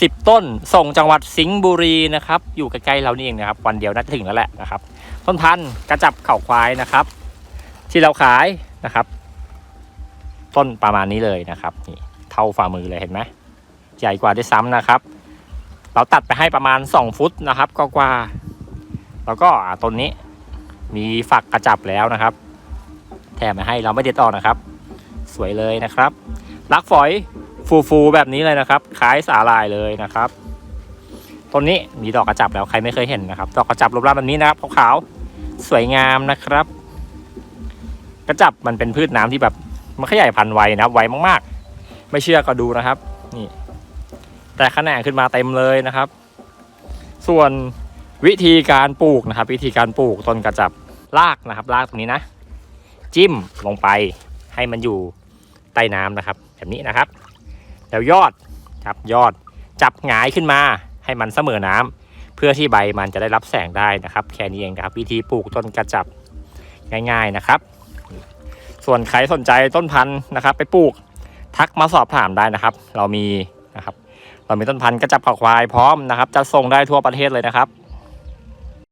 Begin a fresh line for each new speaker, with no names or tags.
สิบต้นส่งจังหวัดสิงห์บุรีนะครับ อยู่ใกล้ๆเรานี่เองนะครับ วันเดียวน่าจะถึงแล้วแหละนะครับ ต้นพันธุ์กระจับเข่าควายนะครับ ที่เราขายนะครับ ต้นประมาณนี้เลยนะครับนี่เท่าฝ่ามือเลยเห็นไหมใหญ่กว่าด้วยซ้ำนะครับ เราตัดไปให้ประมาณ 2 ฟุตนะครับก็กว่า แล้วก็ต้นนี้มีฝักกระจับแล้วนะครับ แถมมาให้เราไม่เด็ดออกนะครับ สวยเลยนะครับ ลักฝอย ฟูๆแบบนี้เลยนะครับคล้ายสาลายเลยนะครับต้นนี้มีดอกกระจับแล้วใครไม่เคยเห็นนะครับ ดอกกระจับรูปร่างแบบนี้นะครับขาวๆสวยงามนะครับ กระจับมันเป็นพืชน้ำที่แบบมันขยายพันธุ์ไวนะครับไวมากๆ ไม่เชื่อก็ดูนะครับ นี่ แต่ขนาดขึ้นมาเต็มเลยนะครับ ส่วนวิธีการปลูกนะครับ วิธีการปลูกต้นกระจับรากนะครับรากตรงนี้นะ จิ้มลงไปให้มันอยู่ใต้น้ำนะครับ แบบนี้นะครับ แล้วยอดครับยอดจับหงายขึ้นมาให้มันเสมอน้ำเพื่อที่ใบมันจะได้รับแสงได้นะครับ แค่นี้เองครับ วิธีปลูกต้นกระจับง่าย ๆนะครับ ส่วนใครสนใจต้นพันธุ์นะครับ ไปปลูกทักมาสอบถามได้นะครับ เรามีนะครับ เรามีต้นพันธุ์กระจับขาวควายพร้อมนะครับจะส่งได้ทั่วประเทศเลยนะครับ